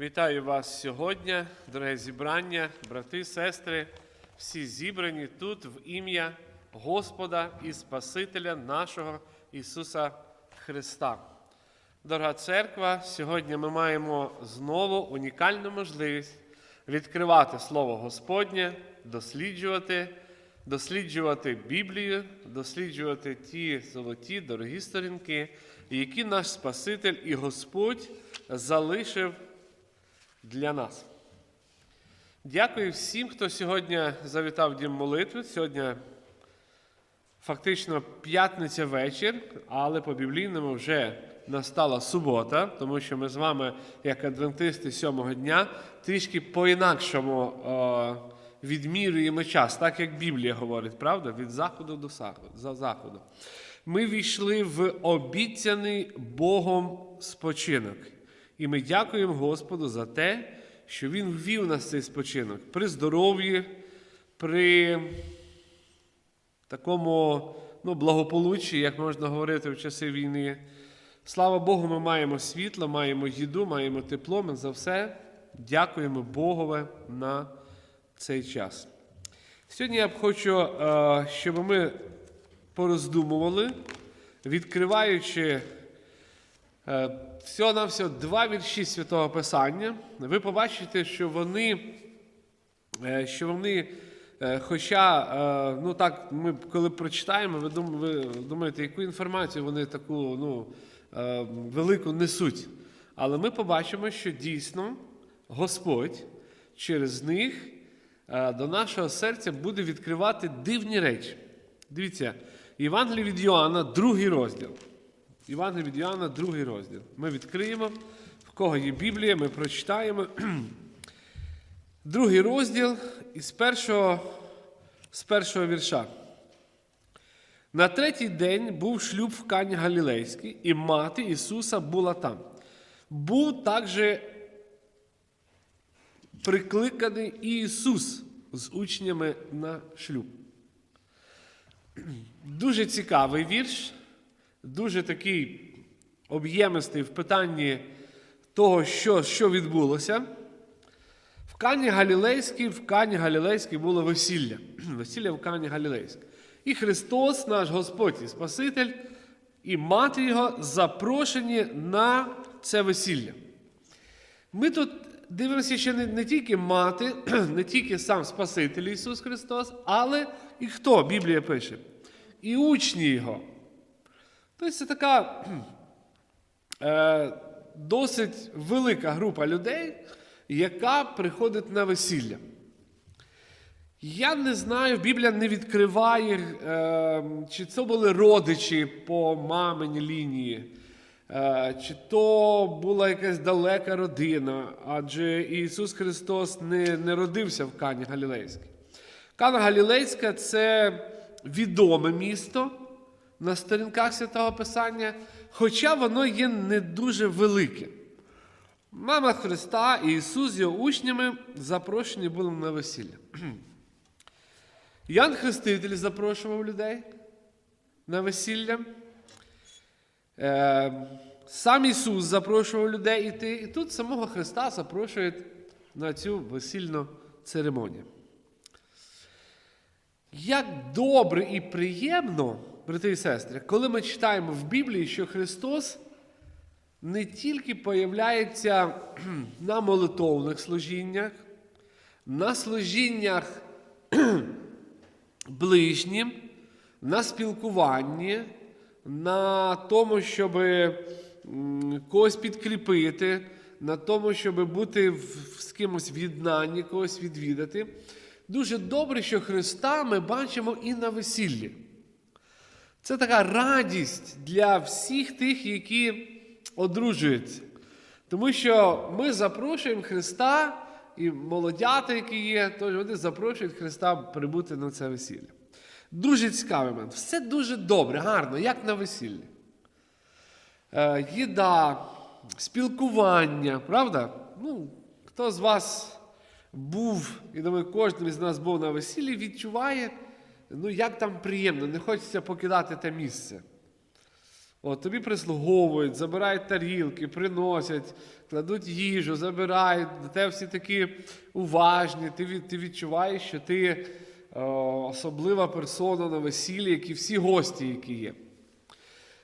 Вітаю вас сьогодні, дороге зібрання, брати, сестри, всі зібрані тут в ім'я Господа і Спасителя нашого Ісуса Христа. Дорога церква, сьогодні ми маємо знову унікальну можливість відкривати Слово Господнє, досліджувати, досліджувати Біблію, досліджувати ті золоті, дорогі сторінки, які наш Спаситель і Господь залишив для нас. Дякую всім, хто сьогодні завітав дім молитви. Сьогодні фактично п'ятниця вечір, але по біблійному вже настала субота, тому що ми з вами, як адвентисти сьомого дня, трішки по-інакшому е, відмірюємо час, так як Біблія говорить, правда? Від заходу до заходу. За заходу. Ми війшли в обіцяний Богом спочинок. І ми дякуємо Господу за те, що Він ввів нас в цей спочинок при здоров'ї, при такому ну, благополуччі, як можна говорити в часи війни. Слава Богу, ми маємо світло, маємо їду, маємо тепло. Ми за все дякуємо Богове на цей час. Сьогодні я б хочу, е, щоб ми пороздумували, відкриваючи е, всього-навсього два вірші Святого Писання. Ви побачите, що вони Е, що вони, е, хоча, ну так, ми коли прочитаємо, ви думаєте, яку інформацію вони таку ну, велику несуть. Але ми побачимо, що дійсно Господь через них до нашого серця буде відкривати дивні речі. Дивіться, Євангелій від Йоанна, другий розділ. Євангелій від Йоанна, другий розділ. Ми відкриємо, в кого є Біблія, ми прочитаємо. Другий розділ із першого, з першого вірша. На третій день був шлюб в Кані Галілейській, і мати Ісуса була там. Був також прикликаний Ісус з учнями на шлюб. Дуже цікавий вірш, дуже такий об'ємистий в питанні того, що, що відбулося. В Кані Галілейській, в Кані Галілейській було весілля. Весілля в Кані Галілейській. І Христос, наш Господь і Спаситель, і мати Його запрошені на це весілля. Ми тут дивимося ще не, не тільки мати, не тільки сам Спаситель Ісус Христос, але і хто Біблія пише? І учні Його. Тобто це така е, досить велика група людей, яка приходить на весілля. Я не знаю, Біблія не відкриває, е, чи це були родичі по маминій лінії, е, чи то була якась далека родина, адже Ісус Христос не, не родився в Кані Галілейській. Кана Галілейська це відоме місто на сторінках Святого Писання, хоча воно є не дуже велике. Мама Христа і Ісус з його учнями запрошені були на весілля. Ян Хреститель запрошував людей на весілля. Е, Сам Ісус запрошував людей іти. І тут самого Христа запрошують на цю весільну церемонію. Як добре і приємно, брати і сестри, коли ми читаємо в Біблії, що Христос не тільки появляється на молитовних служіннях, на служіннях ближнім, на спілкуванні, на тому, щоб когось підкріпити, на тому, щоб бути з кимось в єднанні, когось відвідати. Дуже добре, що Христа ми бачимо і на весіллі. Це така радість для всіх тих, які одружуються. Тому що ми запрошуємо Христа, і молодята, які є, тож вони запрошують Христа прибути на це весілля. Дуже цікавий момент. Все дуже добре, гарно, як на весіллі. Е, їда, спілкування, правда? Ну, хто з вас був, і думаю, кожен із нас був на весіллі, відчуває, ну як там приємно, не хочеться покидати те місце. От, тобі прислуговують, забирають тарілки, приносять, кладуть їжу, забирають, до тебе всі такі уважні. Ти, ти відчуваєш, що ти е, особлива персона на весіллі, як і всі гості, які є.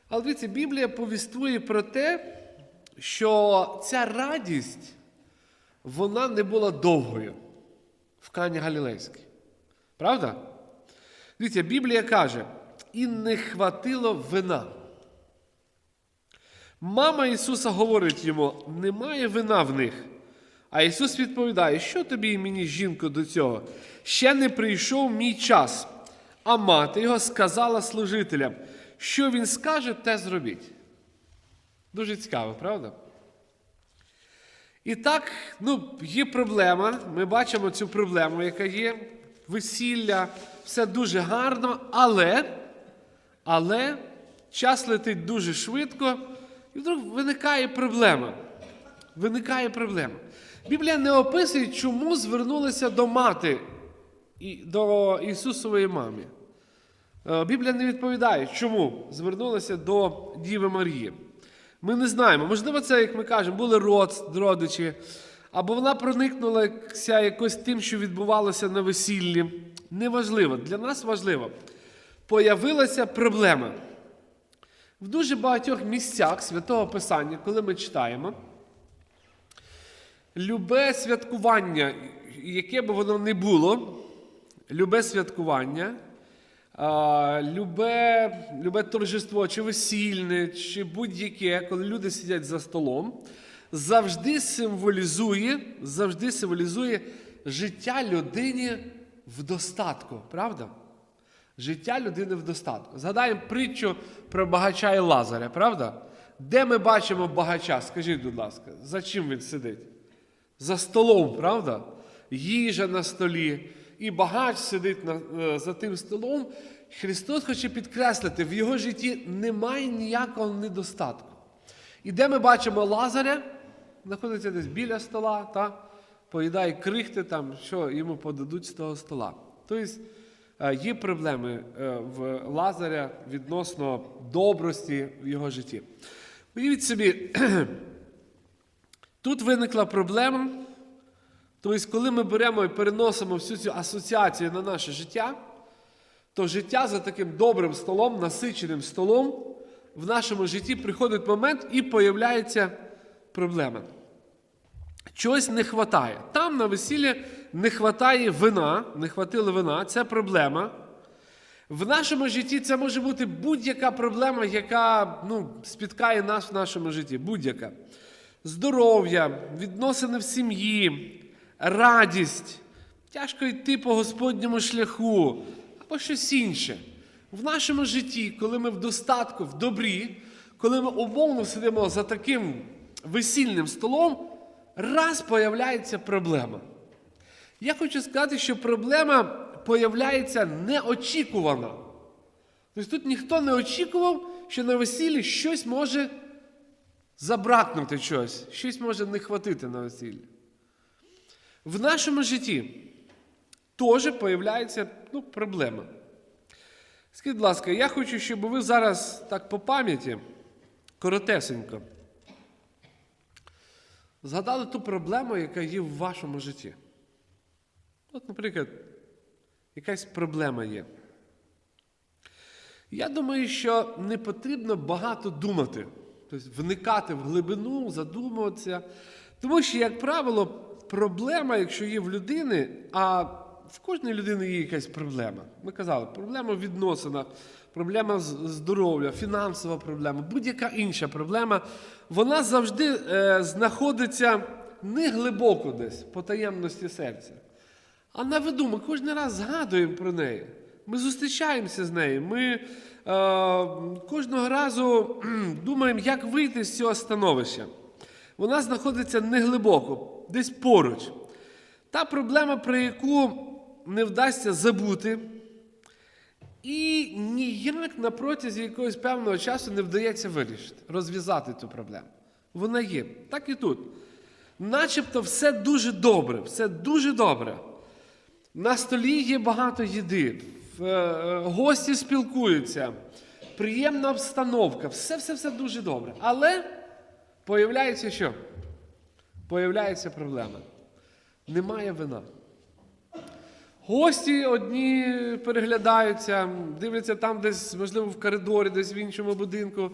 Але дивіться, Біблія повістує про те, що ця радість вона не була довгою в Кані Галілейській. Правда? Дивіться, Біблія каже, і не хватило вина. Мама Ісуса говорить йому: немає вина в них. А Ісус відповідає, що тобі і мені, жінко, до цього? Ще не прийшов мій час. А мати його сказала служителям, що він скаже, те зробіть. Дуже цікаво, правда? І так, ну, є проблема. Ми бачимо цю проблему, яка є. Весілля, все дуже гарно, але, але час летить дуже швидко, і вдруг виникає проблема. Виникає проблема. Біблія не описує, чому звернулися до мати і до Ісусової мами. Е, Біблія не відповідає, чому звернулися до Діви Марії. Ми не знаємо. Можливо, це, як ми кажемо, були род, родичі, або вона проникнулася якось тим, що відбувалося на весіллі. Неважливо. Для нас важливо. Появилася проблема. В дуже багатьох місцях святого Писання, коли ми читаємо, любе святкування, яке б воно не було, любе святкування, любе, любе торжество, чи весільне, чи будь-яке, коли люди сидять за столом, завжди символізує, завжди символізує життя людині в достатку, правда? Життя людини в достатку. Згадаємо притчу про багача і Лазаря, правда? Де ми бачимо багача? Скажіть, будь ласка, за чим він сидить? За столом, правда? Їжа на столі. І багач сидить на, е, за тим столом. Христос хоче підкреслити, в його житті немає ніякого недостатку. І де ми бачимо Лазаря, знаходиться десь біля стола, та, поїдає крихти, там, що йому подадуть з того стола. Тобто е, є проблеми е, в Лазаря відносно добрості в його житті. Уявіть собі, Тут виникла проблема. Тобто, коли ми беремо і переносимо всю цю асоціацію на наше життя, то життя за таким добрим столом, насиченим столом, в нашому житті приходить момент і появляється проблема. Чогось не вистачає. Там на весіллі не вистачає вина, не хватило вина, це проблема. В нашому житті це може бути будь-яка проблема, яка ну, спіткає нас в нашому житті. Будь-яка. Здоров'я, відносини в сім'ї, радість, тяжко йти по Господньому шляху або щось інше. В нашому житті, коли ми в достатку, в добрі, коли ми умовно сидимо за таким весільним столом, раз появляється проблема. Я хочу сказати, що проблема появляється неочікувано. Тобто тут ніхто не очікував, що на весіллі щось може забракнути щось, щось може не хватити на весіллі. В нашому житті теж появляється ну, проблема. Скажіть, будь ласка, я хочу, щоб ви зараз так по пам'яті, коротесенько, згадали ту проблему, яка є в вашому житті. От, наприклад, якась проблема є. Я думаю, що не потрібно багато думати, тобто вникати в глибину, задумуватися. Тому що, як правило, проблема, якщо є в людини, а в кожної людини є якась проблема. Ми казали, проблема в відносинах, проблема здоров'я, фінансова проблема, будь-яка інша проблема, вона завжди е, знаходиться не глибоко десь, по таємності серця. А на виду ми кожен раз згадуємо про неї. Ми зустрічаємося з нею. Ми е, кожного разу думаємо, як вийти з цього становища. Вона знаходиться неглибоко, десь поруч. Та проблема, про яку не вдасться забути, і ніяк на протязі якогось певного часу не вдається вирішити, розв'язати цю проблему. Вона є. Так і тут. Начебто все дуже добре, все дуже добре. На столі є багато їди, е, гості спілкуються, приємна обстановка, все-все-все дуже добре. Але появляється що? Появляється проблема. Немає вина. Гості одні переглядаються, дивляться там десь, можливо, в коридорі, десь в іншому будинку,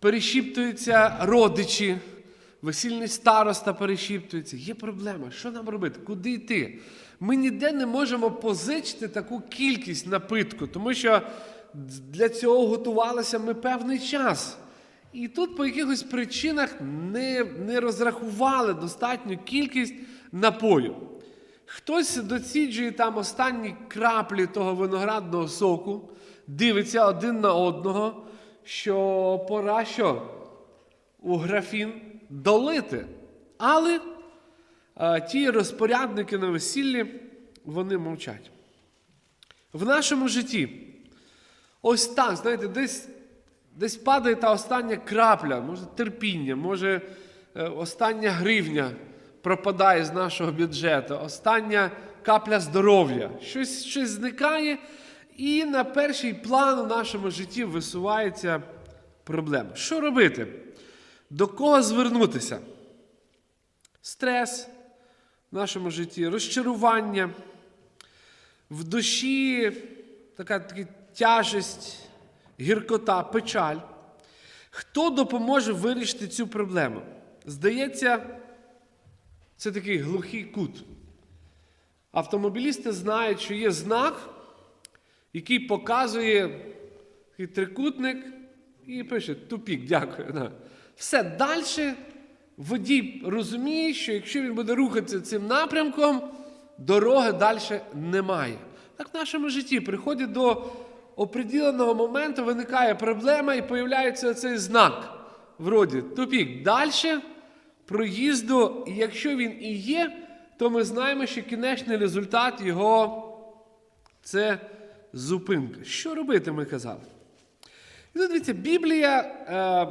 перешіптуються родичі, весільний староста перешіптується. Є проблема. Що нам робити? Куди йти? Ми ніде не можемо позичити таку кількість напитку, тому що для цього готувалися ми певний час. І тут по якихось причинах не, не розрахували достатню кількість напою. Хтось доціджує там останні краплі того виноградного соку, дивиться один на одного, що пора що у графін долити. Але а, ті розпорядники на весіллі, вони мовчать. В нашому житті ось так, знаєте, десь, десь падає та остання крапля, може терпіння, може е, остання гривня пропадає з нашого бюджету, остання капля здоров'я. Щось, щось зникає, і на перший план у нашому житті висувається проблема. Що робити? До кого звернутися? Стрес в нашому житті, розчарування, в душі така, така тяжесть, гіркота, печаль. Хто допоможе вирішити цю проблему? Здається, це такий глухий кут. Автомобілісти знають, що є знак, який показує трикутник і пише тупік, дякую. Все далі водій розуміє, що якщо він буде рухатися цим напрямком, дороги далі немає. Так в нашому житті приходить до определеного моменту, виникає проблема і появляється цей знак. Вроді тупік. Далі проїзду, і якщо він і є, то ми знаємо, що кінечний результат його це зупинка. Що робити, ми казали? І дивіться, Біблія е,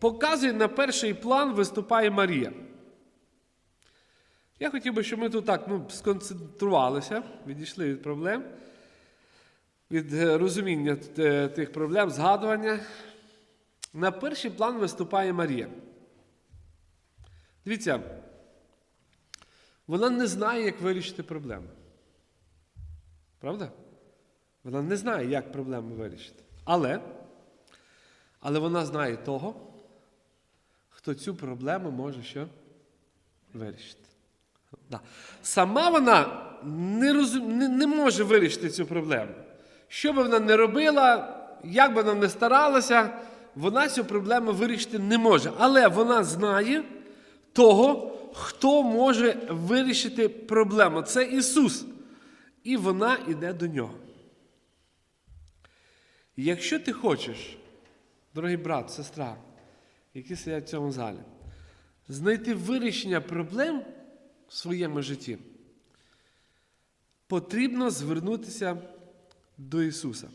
показує на перший план виступає Марія. Я хотів би, щоб ми тут так ну, сконцентрувалися, відійшли від проблем, від е, розуміння е, тих проблем, згадування. На перший план виступає Марія. Дивіться, вона не знає, як вирішити проблему. Правда? Вона не знає, як проблему вирішити. Але, але вона знає того, хто цю проблему може що вирішити. Да. Сама вона не, розум... не, не може вирішити цю проблему. Що би вона не робила, як би вона не старалася, вона цю проблему вирішити не може. Але вона знає того, хто може вирішити проблему. Це Ісус. І вона йде до нього. Якщо ти хочеш, дорогий брат, сестра, які сидять в цьому залі, знайти вирішення проблем в своєму житті, потрібно звернутися до Ісуса.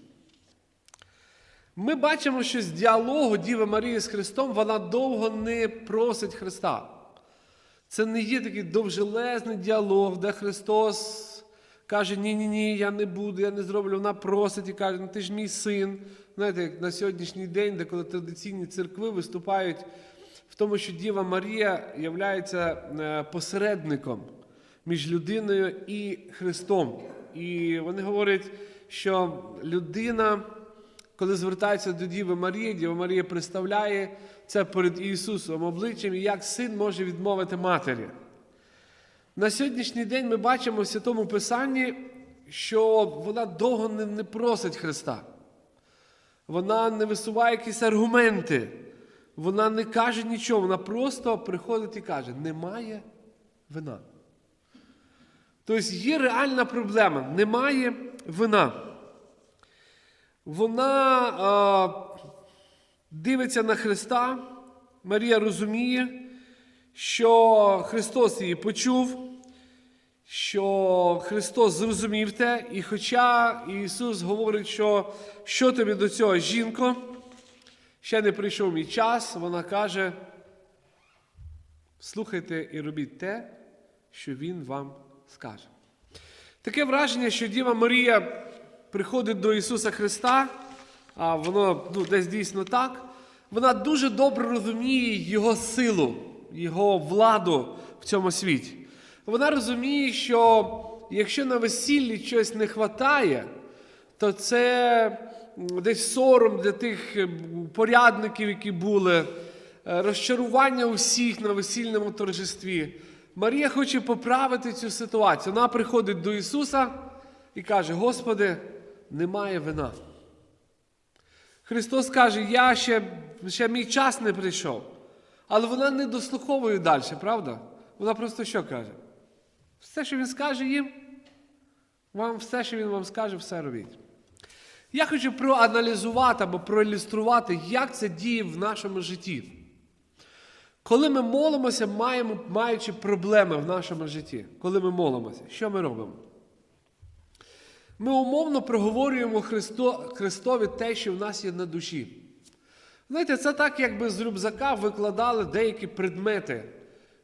Ми бачимо, що з діалогу Діви Марії з Христом вона довго не просить Христа. Це не є такий довжелезний діалог, де Христос каже, ні-ні, ні, я не буду, я не зроблю. Вона просить і каже, ну ти ж мій син. Знаєте, як на сьогоднішній день, де коли традиційні церкви виступають в тому, що Діва Марія є посередником між людиною і Христом. І вони говорять, що людина, коли звертається до Діви Марії, Діва Марія представляє це перед Ісусом обличчям, і як син може відмовити матері. На сьогоднішній день ми бачимо в Святому Писанні, що вона довго не, просить Христа. Вона не висуває якісь аргументи. Вона не каже нічого, вона просто приходить і каже: немає вина. Тобто є реальна проблема, немає вина. Вона а, дивиться на Христа, Марія розуміє, що Христос її почув, що Христос зрозумів те, і хоча Ісус говорить, що що тобі до цього, жінко, ще не прийшов мій час, вона каже, слухайте і робіть те, що Він вам скаже. Таке враження, що Діва Марія приходить до Ісуса Христа, а воно ну, десь дійсно так, вона дуже добре розуміє його силу, його владу в цьому світі. Вона розуміє, що якщо на весіллі щось не вистачає, то це десь сором для тих е, порядників, які були, е, розчарування усіх на весільному торжестві. Марія хоче поправити цю ситуацію. Вона приходить до Ісуса і каже: Господи, немає вина. Христос каже, я ще, ще мій час не прийшов. Але вона не дослуховує далі, правда? Вона просто що каже? Все, що він скаже їм, вам все, що він вам скаже, все робіть. Я хочу проаналізувати або проілюструвати, як це діє в нашому житті. Коли ми молимося, маємо, маючи проблеми в нашому житті, коли ми молимося, що ми робимо? Ми умовно проговорюємо Христо, Христові те, що в нас є на душі. Знаєте, це так, якби з рюкзака викладали деякі предмети,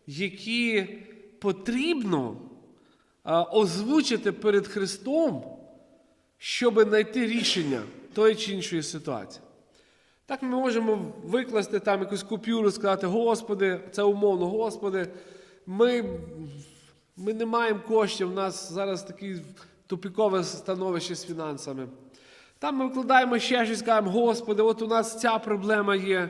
які потрібно озвучити перед Христом, щоб знайти рішення тої чи іншої ситуації. Так ми можемо викласти там якусь купюру, сказати, Господи, це умовно, Господи, ми, ми не маємо коштів, у нас зараз таке тупікове становище з фінансами. Там ми вкладаємо ще щось, кажемо, Господи, от у нас ця проблема є.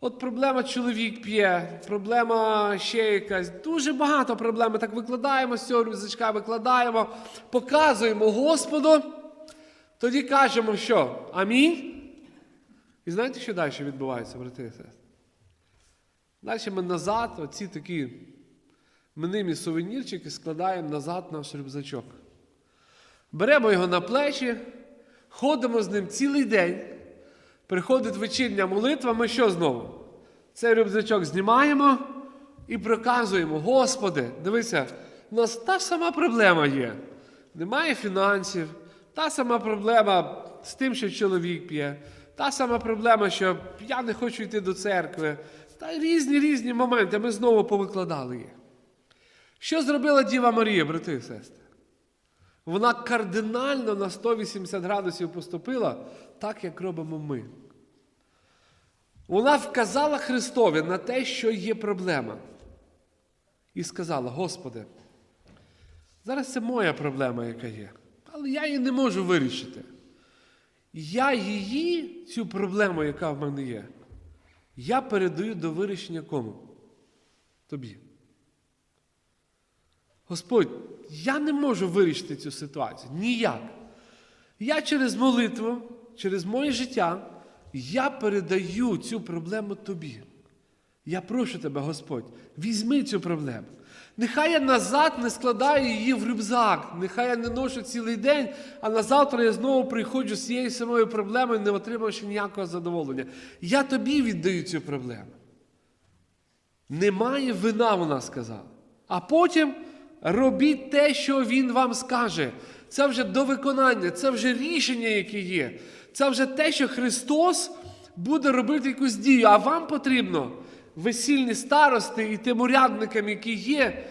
От проблема чоловік п'є, проблема ще якась. Дуже багато проблем. Так викладаємо з цього рюкзачка, викладаємо, показуємо Господу. Тоді кажемо, що амінь. І знаєте, що далі відбувається, брати сестри? Далі ми назад, оці такі мнимі сувенірчики складаємо назад наш рюкзачок. Беремо його на плечі, ходимо з ним цілий день. Приходить вечірня молитва, ми що знову? Цей рюкзачок знімаємо і проказуємо, Господи, дивися, у нас та сама проблема є. Немає фінансів, та сама проблема з тим, що чоловік п'є, та сама проблема, що я не хочу йти до церкви. Та різні різні моменти. Ми знову повикладали їх. Що зробила Діва Марія, брати і сестри? Вона кардинально на 180 градусів поступила, так як робимо ми. Вона вказала Христові на те, що є проблема. І сказала: Господи, зараз це моя проблема, яка є, але я її не можу вирішити. Я її, цю проблему, яка в мене є, я передаю до вирішення кому? Тобі. Господь, я не можу вирішити цю ситуацію. Ніяк. Я через молитву, через моє життя, я передаю цю проблему тобі. Я прошу тебе, Господь, візьми цю проблему. Нехай я назад не складаю її в рюкзак, нехай я не ношу цілий день, а на завтра я знову приходжу з цією самою проблемою, не отримавши ніякого задоволення. Я тобі віддаю цю проблему. Немає вина, вона сказала. А потім робіть те, що він вам скаже. Це вже до виконання, це вже рішення, яке є. Це вже те, що Христос буде робити якусь дію. А вам потрібно весільні старости і тим урядникам, які є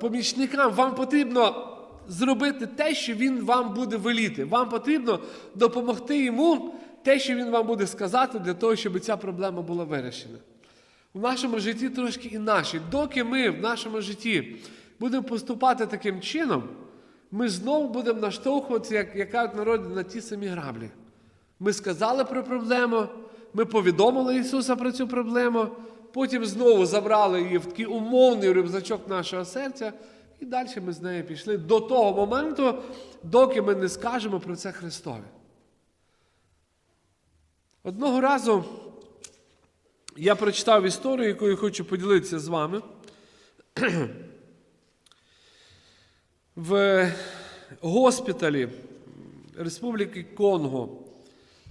помічникам, вам потрібно зробити те, що він вам буде веліти. Вам потрібно допомогти йому те, що він вам буде сказати, для того, щоб ця проблема була вирішена. В нашому житті трошки інакше. Доки ми в нашому житті будемо поступати таким чином, ми знову будемо наштовхуватися, як, як кажуть народі, на ті самі граблі. Ми сказали про проблему, ми повідомили Ісуса про цю проблему, потім знову забрали її в такий умовний рюкзачок нашого серця, і далі ми з нею пішли до того моменту, доки ми не скажемо про це Христові. Одного разу я прочитав історію, яку я хочу поділитися з вами. В госпіталі Республіки Конго,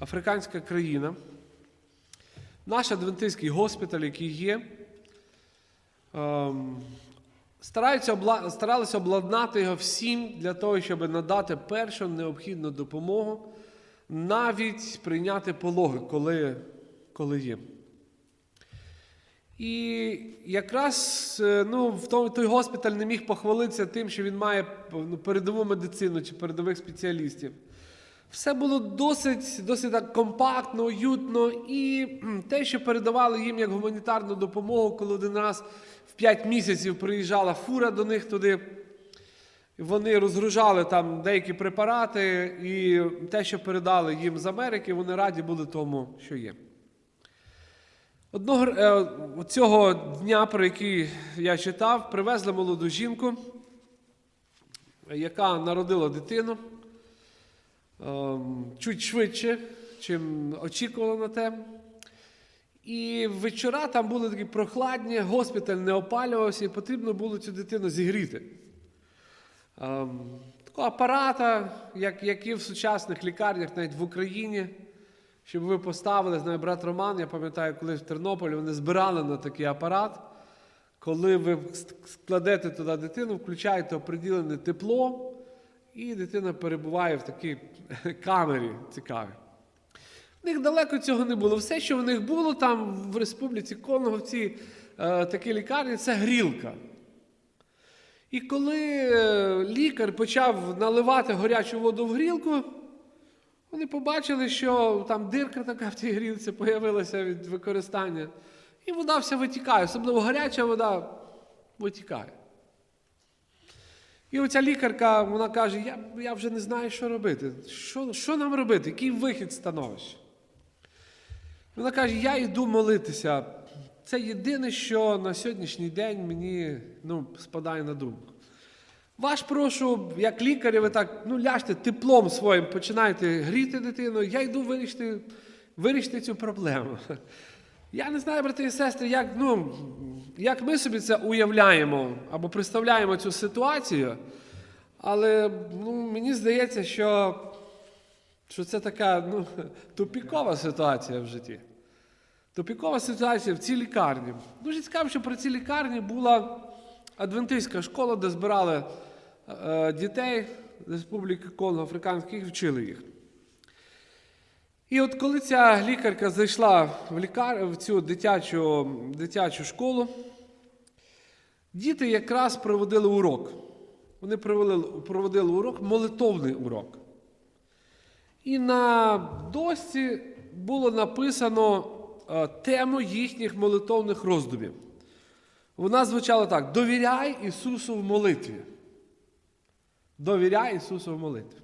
африканська країна, наш адвентистський госпіталь, який є, ем, старалися обладнати його всім для того, щоб надати першу необхідну допомогу, навіть прийняти пологи, коли, коли є. І якраз е, ну, в той, той госпіталь не міг похвалитися тим, що він має ну, передову медицину чи передових спеціалістів. Все було досить, досить так компактно, уютно. І те, що передавали їм як гуманітарну допомогу, коли один раз в 5 місяців приїжджала фура до них туди. Вони розгружали там деякі препарати, і те, що передали їм з Америки, вони раді були тому, що є. Одного е, цього дня, про який я читав, привезли молоду жінку, яка народила дитину ем, чуть швидше, чим очікувала на те. І вечора там були такі прохладні, госпіталь не опалювався, і потрібно було цю дитину зігріти. Ем, такого апарата, як, як і в сучасних лікарнях, навіть в Україні, щоб ви поставили, знає брат Роман, я пам'ятаю, коли в Тернополі вони збирали на такий апарат. Коли ви складете туди дитину, включаєте оприділене тепло, і дитина перебуває в такій камері цікавій. В них далеко цього не було. Все, що в них було там в Республіці Конго, в цій е, такій лікарні, це грілка. І коли е, лікар почав наливати гарячу воду в грілку, вони побачили, що там дирка така в цій грілці з'явилася від використання. І вода вся витікає, особливо гаряча вода витікає. І оця лікарка, вона каже: я, я вже не знаю, що робити. Що, що нам робити? Який вихід становища? Вона каже: я йду молитися. Це єдине, що на сьогоднішній день мені ну, спадає на думку. Ваш прошу, як лікарі, ви так ну, ляжте теплом своїм, починаєте гріти дитину, я йду вирішити, вирішити цю проблему. Я не знаю, брати і сестри, як, ну, як ми собі це уявляємо або представляємо цю ситуацію, але ну, мені здається, що, що це така ну, тупікова ситуація в житті. Тупікова ситуація в цій лікарні. Дуже цікаво, що при цій лікарні була адвентистська школа, де збирали дітей з Республіки Конго Африканських вчили їх. І от коли ця лікарка зайшла в, лікар... в цю дитячу, дитячу школу, діти якраз проводили урок. Вони проводили, проводили урок, молитовний урок. І на дошці було написано е, тему їхніх молитовних роздумів. Вона звучала так: довіряй Ісусу в молитві. Довіряй Ісусу в молитві.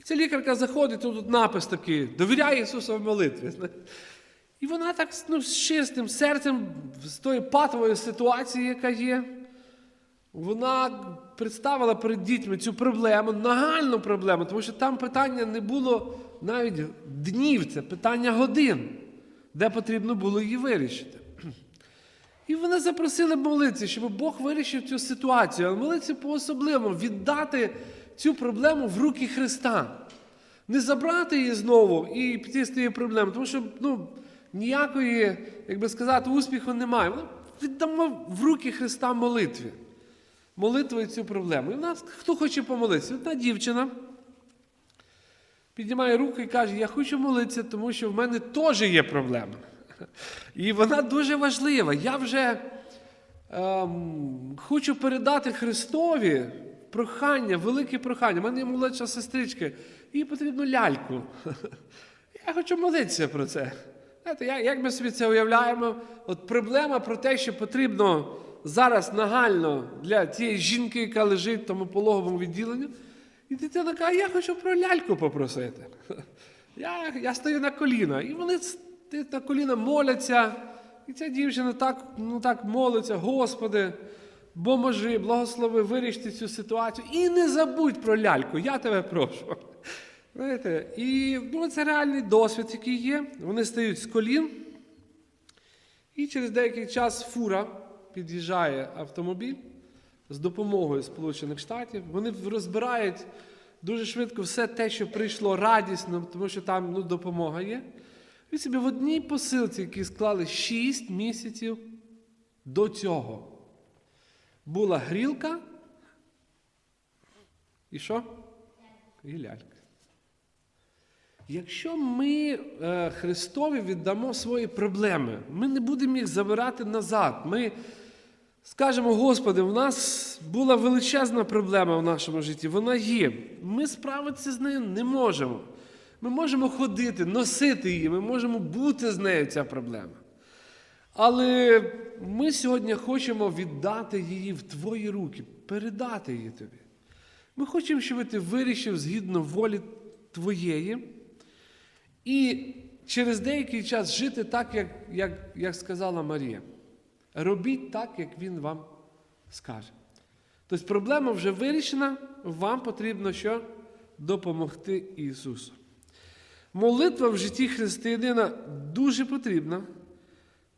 І ця лікарка заходить, тут напис такий: довіряй Ісусу в молитві. І вона так ну, з чистим серцем, з тої патової ситуації, яка є, вона представила перед дітьми цю проблему, нагальну проблему, тому що там питання не було навіть днів, це питання годин, де потрібно було її вирішити. І вони запросили молитися, щоб Бог вирішив цю ситуацію, але молитися по-особливому, віддати цю проблему в руки Христа. Не забрати її знову і піти з тією проблемою, тому що ну, ніякої, як би сказати, успіху немає. Ми віддамо в руки Христа молитві. Молитвою цю проблему. І в нас хто хоче помолитися? Одна дівчина піднімає руку і каже: Я хочу молитися, тому що в мене теж є проблема. І вона дуже важлива. Я вже ем, хочу передати Христові прохання, велике прохання. У мене є молодша сестричка, їй потрібно ляльку. Я хочу молитися про це. Знаєте, як, ми собі це уявляємо? От проблема про те, що потрібно зараз нагально для тієї жінки, яка лежить в тому пологовому відділенні. І дитина каже, я хочу про ляльку попросити. Я, я стою на коліна. І вони стоять на коліна моляться. І ця дівчина так, ну, так молиться, Господи, поможи, благослови, вирішити цю ситуацію. І не забудь про ляльку, я тебе прошу. Знаєте, І ну, це реальний досвід, який є. Вони стають з колін. І через деякий час фура під'їжджає автомобіль з допомогою Сполучених Штатів. Вони розбирають дуже швидко все те, що прийшло радісно, тому що там ну, допомога є. І собі в одній посилці, які склали 6 місяців до цього, була грілка. І що? І лялька. Якщо ми е, Христові віддамо свої проблеми, ми не будемо їх забирати назад. Ми Скажемо, Господи, в нас була величезна проблема в нашому житті. Вона є. Ми справитися з нею не можемо. Ми можемо ходити, носити її, ми можемо бути з нею ця проблема. Але ми сьогодні хочемо віддати її в Твої руки, передати її тобі. Ми хочемо, щоб ти вирішив згідно волі Твоєї і через деякий час жити так, як, як, як сказала Марія. Робіть так, як Він вам скаже. Тобто проблема вже вирішена, вам потрібно що? Допомогти Ісусу. Молитва в житті християнина дуже потрібна,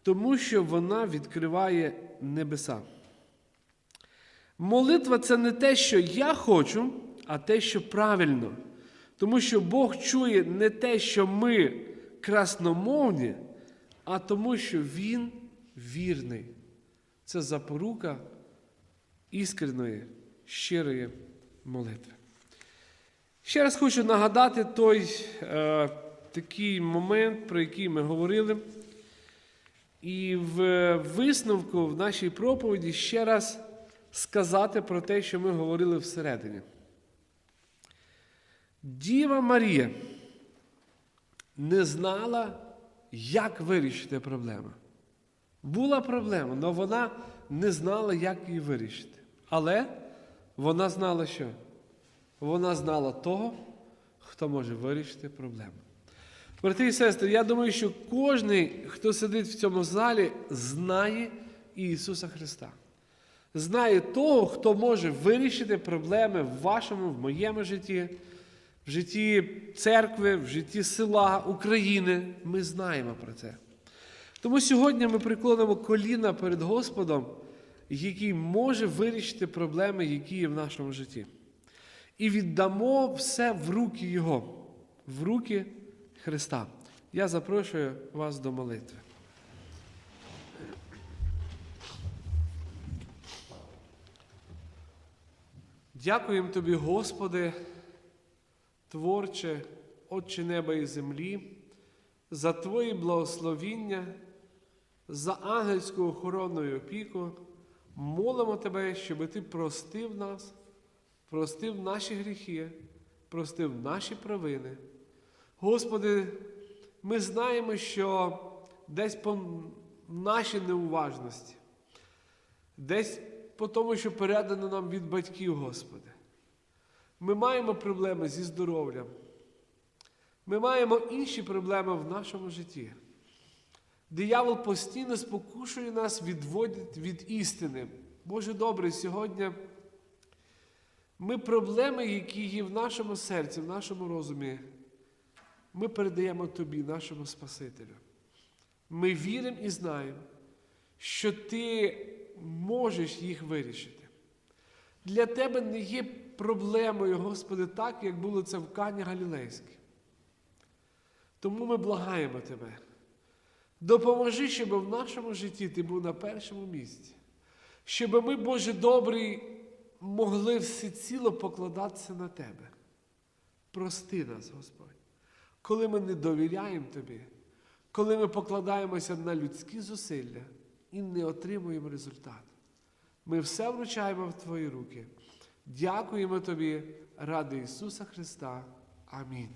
тому що вона відкриває небеса. Молитва це не те, що я хочу, а те, що правильно. Тому що Бог чує не те, що ми красномовні, а тому, що Він вірний. Це запорука іскреної, щирої молитви. Ще раз хочу нагадати той е, такий момент, про який ми говорили. І в висновку в нашій проповіді ще раз сказати про те, що ми говорили всередині. Діва Марія не знала, як вирішити проблему. Була проблема, але вона не знала, як її вирішити. Але вона знала що? Вона знала того, хто може вирішити проблему. Брати і сестри, я думаю, що кожен, хто сидить в цьому залі, знає Ісуса Христа. Знає того, хто може вирішити проблеми в вашому, в моєму житті, в житті церкви, в житті села, України. Ми знаємо про це. Тому сьогодні ми приклонимо коліна перед Господом, який може вирішити проблеми, які є в нашому житті. І віддамо все в руки Його, в руки Христа. Я запрошую вас до молитви. Дякуємо Тобі, Господи, Творче, Отче неба і землі, за Твої благословіння, за ангельську охоронну і опіку. Молимо Тебе, щоб Ти простив нас, простив наші гріхи, простив наші провини. Господи, ми знаємо, що десь по нашій неуважності, десь по тому, що передано нам від батьків, Господи. Ми маємо проблеми зі здоров'ям. Ми маємо інші проблеми в нашому житті. Диявол постійно спокушує нас, відводить від істини. Боже добре, сьогодні ми проблеми, які є в нашому серці, в нашому розумі, ми передаємо Тобі, нашому Спасителю. Ми віримо і знаємо, що Ти можеш їх вирішити. Для Тебе не є проблемою, Господи, так, як було це в Кані Галілейській. Тому ми благаємо Тебе. Допоможи, щоб в нашому житті Ти був на першому місці. Щоб ми, Боже добрий, могли всеціло покладатися на Тебе. Прости нас, Господь. Коли ми не довіряємо Тобі, коли ми покладаємося на людські зусилля і не отримуємо результат. Ми все вручаємо в Твої руки. Дякуємо Тобі ради Ісуса Христа. Амінь.